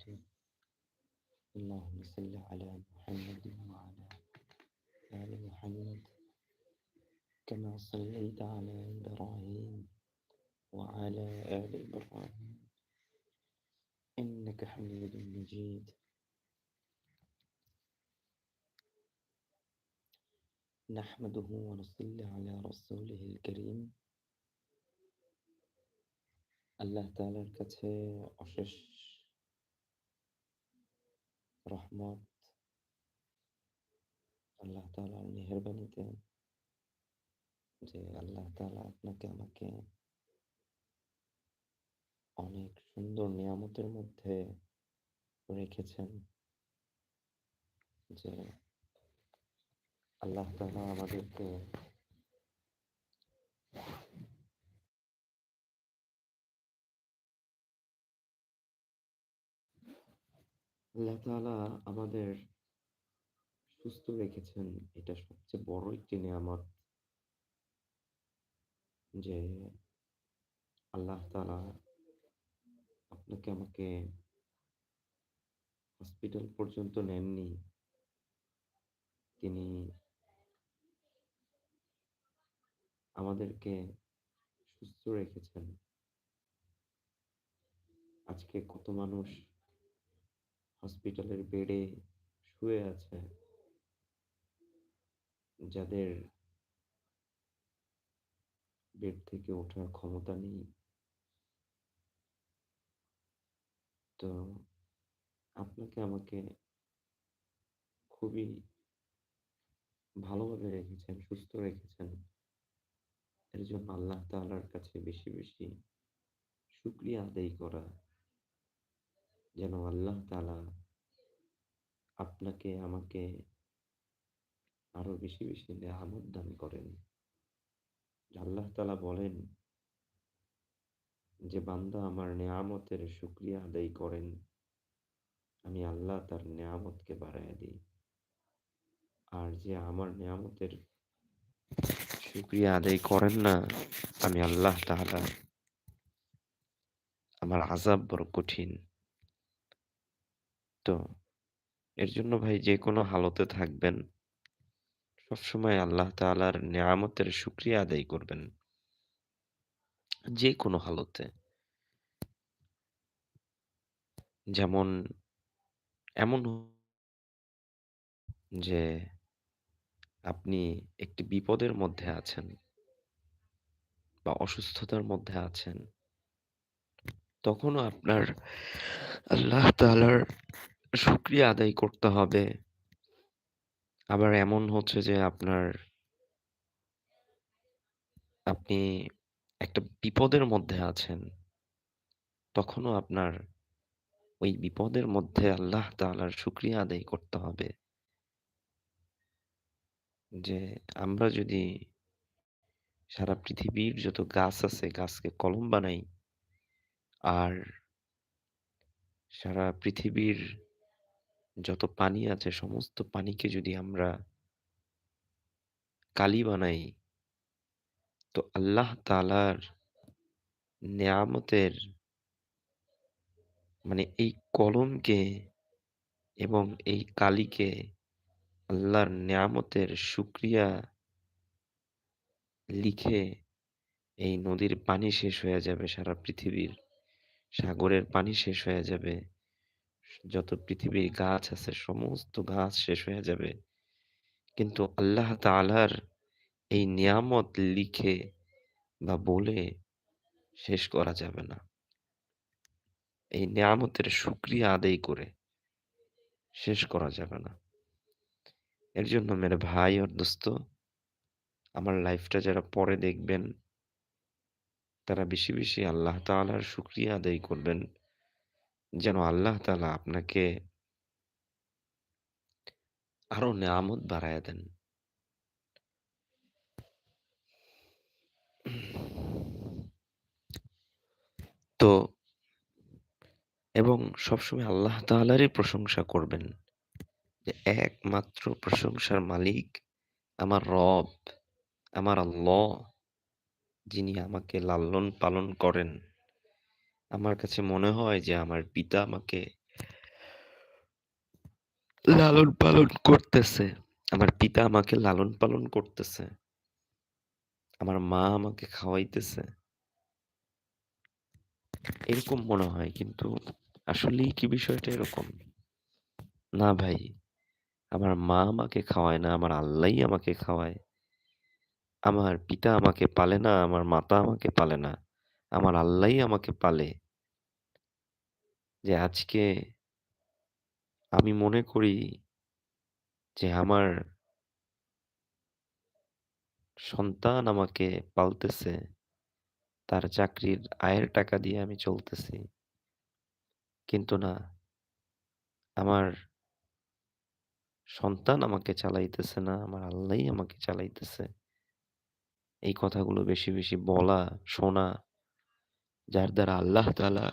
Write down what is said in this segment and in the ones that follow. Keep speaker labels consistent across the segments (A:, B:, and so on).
A: الخاتم اللهم صل على محمد وعلى آل محمد كما صليت على إبراهيم وعلى آل إبراهيم. إنك حميد مجيد. نحمده ونصلي على رسوله الكريم. الله تعالى كتفي أشش রহমত আল্লাহ তাআলার মেহেরবানিতে যে আল্লাহ তাআলা আপনাকে আমাকে অনেক সুন্দর নিয়ামতের মধ্যে রেখেছেন যে আল্লাহ তাআলা আমাদেরকে আল্লাহ তাআলা আমাদের সুস্থ রেখেছেন। এটা সবচেয়ে বড় একটি নিয়ামত যে আল্লাহ তালা আপনাকে আমাকে হসপিটাল পর্যন্ত নেননি। তিনি আমাদেরকে সুস্থ রেখেছেন। আজকে কত মানুষ হসপিটালের বেডে শুয়ে আছে। যাদের বেড থেকে ওঠার ক্ষমতা নেই। তো আপনাকে আমাকে খুবই ভালোভাবে রেখেছেন, সুস্থ রেখেছেন। এর জন্য আল্লাহ তাআলার কাছে বেশি বেশি শুকরিয়া আদায় করা যেন আল্লাহ তালা আপনাকে, আমাকে আরও বেশি বেশি নেয়ামত দান করেন। আল্লাহ তালা বলেন যে, বান্দা আমার নেয়ামতের শুকরিয়া আদায় করেন, আমি আল্লাহ তার নেয়ামতকে বাড়াইয়া দিই। আর যে আমার নেয়ামতের শুকরিয়া আদায় করেন না, আমি আল্লাহ তাআলা আমার আযাব বড় কঠিন। তো এর জন্য ভাই যে কোনো হালতে থাকবেন। সবসময় আল্লাহ তাআলার নেয়ামতের শুকরিয়া আদায় করবেন। যে কোনো হালতে। যেমন এমন যে আপনি একটি বিপদের মধ্যে আছেন বা অসুস্থতার মধ্যে আছেন, তখনও আপনার আল্লাহ তাআলার শুকরিয়া আদায় করতে হবে। আবার এমন হচ্ছে যে আপনার আপনি একটা বিপদের মধ্যে আছেন। তখনও আপনার ওই বিপদের মধ্যে আল্লাহ তাআলার শুকরিয়া আদায় করতে হবে। যে আমরা যদি সারা পৃথিবীর যত গাছ আছে, গাছকে কলম বানাই, আর সারা পৃথিবীর যত পানি আছে, সমস্ত পানিকে যদি আমরা কালি বানাই, তো আল্লাহ তালার নেয়ামতের মানে এই কলমকে এবং এই কালিকে আল্লাহর নেয়ামতের শুকরিয়া লিখে এই নদীর পানি শেষ হয়ে যাবে, সারা পৃথিবীর সাগরের পানি শেষ হয়ে যাবে। যত পৃথিবীর গাছ আছে, সমস্ত গাছ শেষ হয়ে যাবে। কিন্তু আল্লাহ তাআলার এই নিয়ামত লিখে বা বলে শেষ করা যাবে না। এই নিয়ামতের শুকরিয়া আদায় করে শেষ করা যাবে না। এর জন্য মেরে ভাই আর দোস্ত, আমার লাইফটা যারা পরে দেখবেন, তারা বেশি বেশি আল্লাহ তাআলার শুকরিয়া আদায় করবেন। যেন আল্লাহ তাআলা আপনাকে আরও নেয়ামত বাড়ায়া দেন। তো এবং সবসময় আল্লাহ তাআলারই প্রশংসা করবেন যে একমাত্র প্রশংসার মালিক আমার রব, আমার আল্লাহ যিনি আমাকে লালন পালন করেন। আমার কাছে মনে হয় যে আমার পিতা আমাকে লালন-পালন করতেছে। আমার পিতা আমাকে লালন-পালন করতেছে। আমার মা আমাকে খাওয়াইতেছে। এরকম মনে হয় কিন্তু আসলেই কি বিষয়টা এরকম? না ভাই, আমার মা আমাকে খাওয়ায় না, আমার আল্লাহই আমাকে খাওয়ায়। আমার পিতা আমাকে পালে না, আমার মাতা আমাকে পালে না। আমার আল্লাহই আমাকে পালে। যে আজকে আমি মনে করি যে আমার সন্তান আমাকে পালতেছে। তার চাকরির আয়ের টাকা দিয়ে আমি চলতেছি। কিন্তু না, আমার সন্তান আমাকে চালাইতেছে না, আমার আল্লাহই আমাকে চালাইতেছে। এই কথাগুলো বেশি, বেশি বলা, শোনা, যার দ্বারা আল্লাহ তালা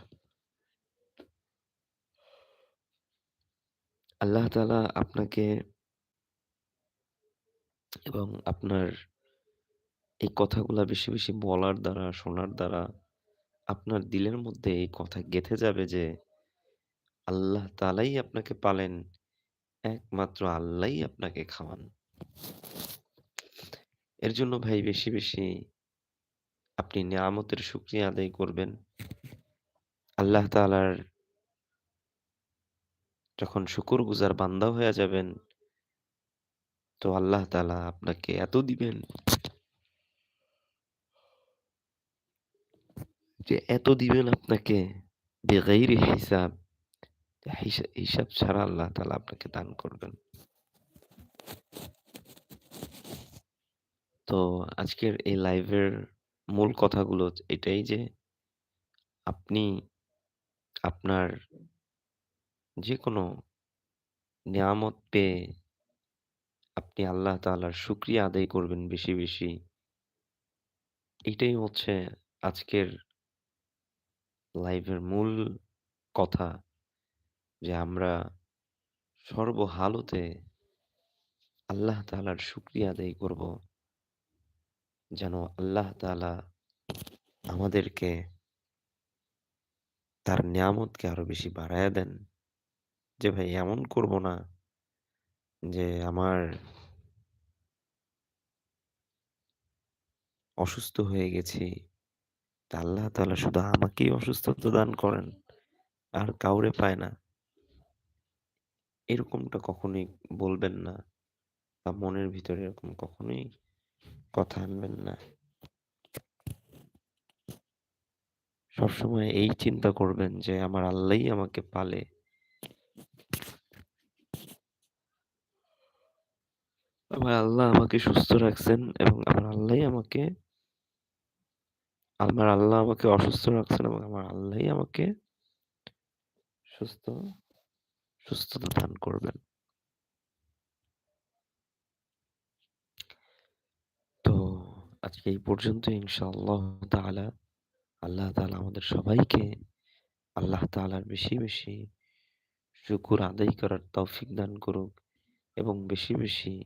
A: আল্লাহ তালা আপনাকে এবং আপনার এই কথাগুলা বেশি, বেশি বলার দ্বারা, শোনার দ্বারা আপনার দিলের মধ্যে এই কথা গেঁথে যাবে যে আল্লাহ তালাই আপনাকে পালেন, একমাত্র আল্লাহই আপনাকে খাওয়ান। এর জন্য ভাই বেশি, বেশি আপনি নেয়ামতের শুকরিয়া আদায় করবেন। আল্লাহ তাআলার যখন শুকরগুজার বান্দা হয়ে যাবেন, তো আল্লাহ তাআলা আপনাকে এত দিবেন যে এত দিবেন আপনাকে বেগাইরি হিসাব। হিসাব ছাড়া আল্লাহ তাআলা আপনাকে দান করবেন। তো আজকের এই লাইভের মূল কথাগুলো এটাই যে আপনি আপনার যেকোনো নেয়ামত পেয়ে আপনি আল্লাহ তাআলার শুকরিয়া আদায় করবেন বেশি, বেশি। এটাই হচ্ছে আজকের লাইভের মূল কথা যে আমরা সর্বহালতে আল্লাহ তাআলার শুকরিয়া আদায় করব। যেন আল্লাহ তাআলা আমাদেরকে তার নেয়ামতকে আরও বেশি বাড়ায়া দেন। যে, ভাই, এমন করব না যে, আমার অসুস্থ হয়ে গেছি। তা আল্লাহ তাআলা শুধু আমাকেই অসুস্থতা দান করেন। আর কাউরে পায় না। এরকমটা কখনোই বলবেন না, বা মনের ভিতরে এরকম কখনোই কথা আনবেন না। সবসময় এই চিন্তা করবেন যে, আমার আল্লাহই আমাকে পালে। আমার আল্লাহ আমাকে সুস্থ রাখছেন এবং আমার আল্লাহই আমাকে, আমার আল্লাহ আমাকে অসুস্থ রাখছেন এবং আমার আল্লাহই আমাকে সুস্থ, সুস্থতা দান করবেন। তো আজকে এই পর্যন্তই ইনশাআল্লাহ তাআলা। আল্লাহ তাআলা আমাদের সবাইকে আল্লাহ তাআলার বেশি, বেশি শুকুর আদায় করার তৌফিক দান করুক এবং বেশি, বেশি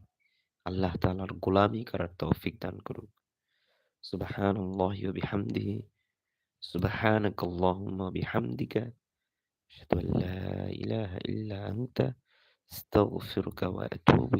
A: আল্লাহ তাআলার গোলামি করার তৌফিক দান করুক। সুবহানাল্লাহি ওয়া বিহামদিহি সুবহানাকাল্লাহুম্মা বিহামদিকা আশহাদু আন লা ইলাহা ইল্লা আনতা আস্তাগফিরুকা ওয়া আতুবু।